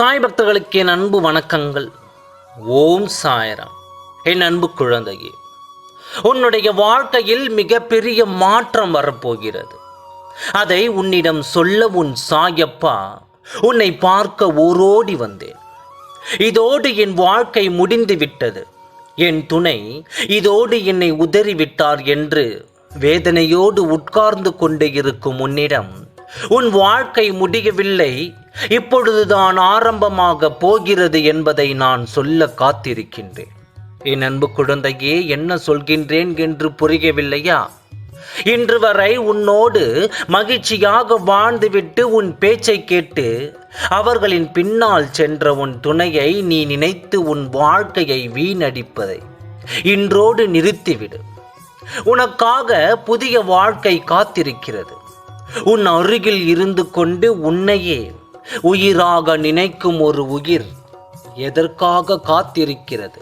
சாய் பக்தர்களுக்கு என் அன்பு வணக்கங்கள். ஓம் சாயரம். என் அன்பு குழந்தையே உன்னுடைய வாழ்க்கையில் மிகப்பெரிய மாற்றம் வரப்போகிறது. அதை உன்னிடம் சொல்ல உன் சாயப்பா உன்னை பார்க்க ஓரோடி வந்தேன். இதோடு என் வாழ்க்கை முடிந்து விட்டது. என் துணை இதோடு என்னை உதறிவிட்டார் என்று வேதனையோடு உட்கார்ந்து கொண்டு இருக்கும் உன்னிடம். உன் வாழ்க்கை முடியவில்லை இப்பொழுதுதான் ஆரம்பமாக போகிறது என்பதை நான் சொல்ல காத்திருக்கின்றேன். என் அன்பு குழந்தையே என்ன சொல்கின்றேன் என்று புரியவில்லையா? இன்று வரை உன்னோடு மகிழ்ச்சியாக வாழ்ந்துவிட்டு உன் பேச்சை கேட்டு அவர்களின் பின்னால் சென்ற உன் துணையை நீ நினைத்து உன் வாழ்க்கையை வீணடிப்பதை இன்றோடு நிறுத்திவிடு. உனக்காக புதிய வாழ்க்கை காத்திருக்கிறது. உன் அருகில் இருந்து கொண்டு உன்னையே உயிராக நினைக்கும் ஒரு உயிர் எதற்காக காத்திருக்கிறது?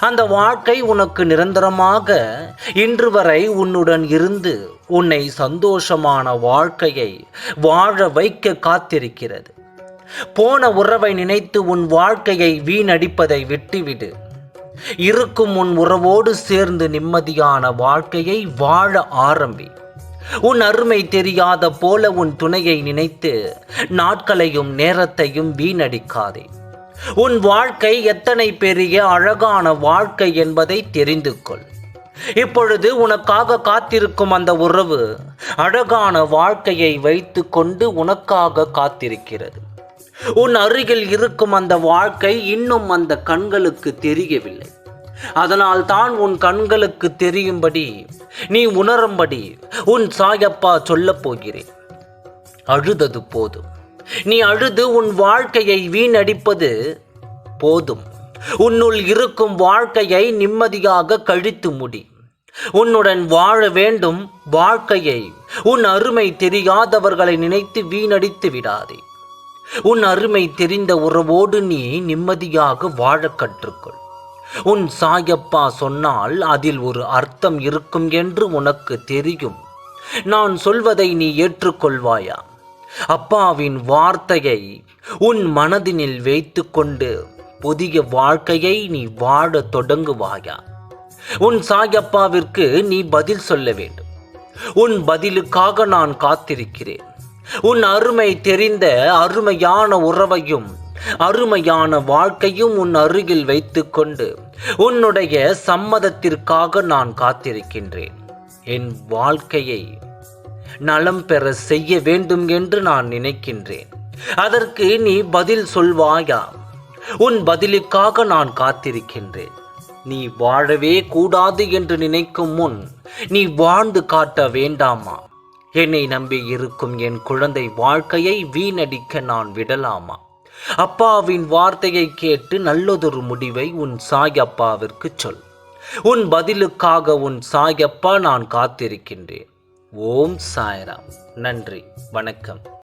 அந்த வாழ்க்கை உனக்கு நிரந்தரமாக இன்று வரை உன்னுடன் இருந்து உன்னை சந்தோஷமான வாழ்க்கையை வாழ வைக்க காத்திருக்கிறது. போன உறவை நினைத்து உன் வாழ்க்கையை வீணடிப்பதை விட்டுவிடு. இருக்கும் உன் உறவோடு சேர்ந்து நிம்மதியான வாழ்க்கையை வாழ ஆரம்பி. உன் அருமை தெரியாத போல உன் துணையை நினைத்து நாட்களையும் நேரத்தையும் வீணடிக்காதே. உன் வாழ்க்கை எத்தனை பெரிய அழகான வாழ்க்கை என்பதை தெரிந்து கொள். இப்பொழுது உனக்காக காத்திருக்கும் அந்த உறவு அழகான வாழ்க்கையை வைத்து கொண்டு உனக்காக காத்திருக்கிறது. உன் அருகில் இருக்கும் அந்த வாழ்க்கை இன்னும் அந்த கண்களுக்கு தெரியவில்லை. அதனால் தான் உன் கண்களுக்கு தெரியும்படி நீ உணரும்படி உன் சாயப்பா சொல்லப் போகிறேன் அழுதது போதும். நீ அழுது உன் வாழ்க்கையை வீணடிப்பது போதும். உன்னுள் இருக்கும் வாழ்க்கையை நிம்மதியாக கழித்து முடி. உன்னுடன் வாழ வேண்டும் வாழ்க்கையை. உன் அருமை தெரியாதவர்களை நினைத்து வீணடித்து விடாதே. உன் அருமை தெரிந்த உறவோடு நீ நிம்மதியாக வாழ கற்றுக்கொள். உன் சாயப்பா சொன்னால் அதில் ஒரு அர்த்தம் இருக்கும் என்று உனக்கு தெரியும். நான் சொல்வதை நீ ஏற்றுக்கொள்வாயா? அப்பாவின் வார்த்தையை உன் மனதினில் வைத்துக்கொண்டு புதிய வாழ்க்கையை நீ வாழத் தொடங்குவாயா? உன் சாயப்பாவிற்கு நீ பதில் சொல்ல வேண்டும். உன் பதிலுக்காக நான் காத்திருக்கிறேன். உன் அருமை தெரிந்த அருமையான உறவையும் அருமையான வாழ்க்கையும் உன் அருகில் வைத்துக்கொண்டு உன்னுடைய சம்மதத்திற்காக நான் காத்திருக்கின்றேன். என் வாழ்க்கையை நலம் பெற செய்ய வேண்டும் என்று நான் நினைக்கின்றேன். அதற்கு நீ பதில் சொல்வாயா? உன் பதிலுக்காக நான் காத்திருக்கின்றேன். நீ வாழவே கூடாது என்று நினைக்கும் முன் நீ வாழ்ந்து காட்ட வேண்டாமா? என்னை நம்பி இருக்கும் என் குழந்தை வாழ்க்கையை வீணடிக்க நான் விடலாமா? அப்பாவின் வார்த்தையை கேட்டு நல்லதொரு முடிவை உன் சாய் அப்பாவிற்கு சொல். உன் பதிலுக்காக உன் சாயப்பா நான் காத்திருக்கின்றேன். ஓம் சாய்ராம். நன்றி. வணக்கம்.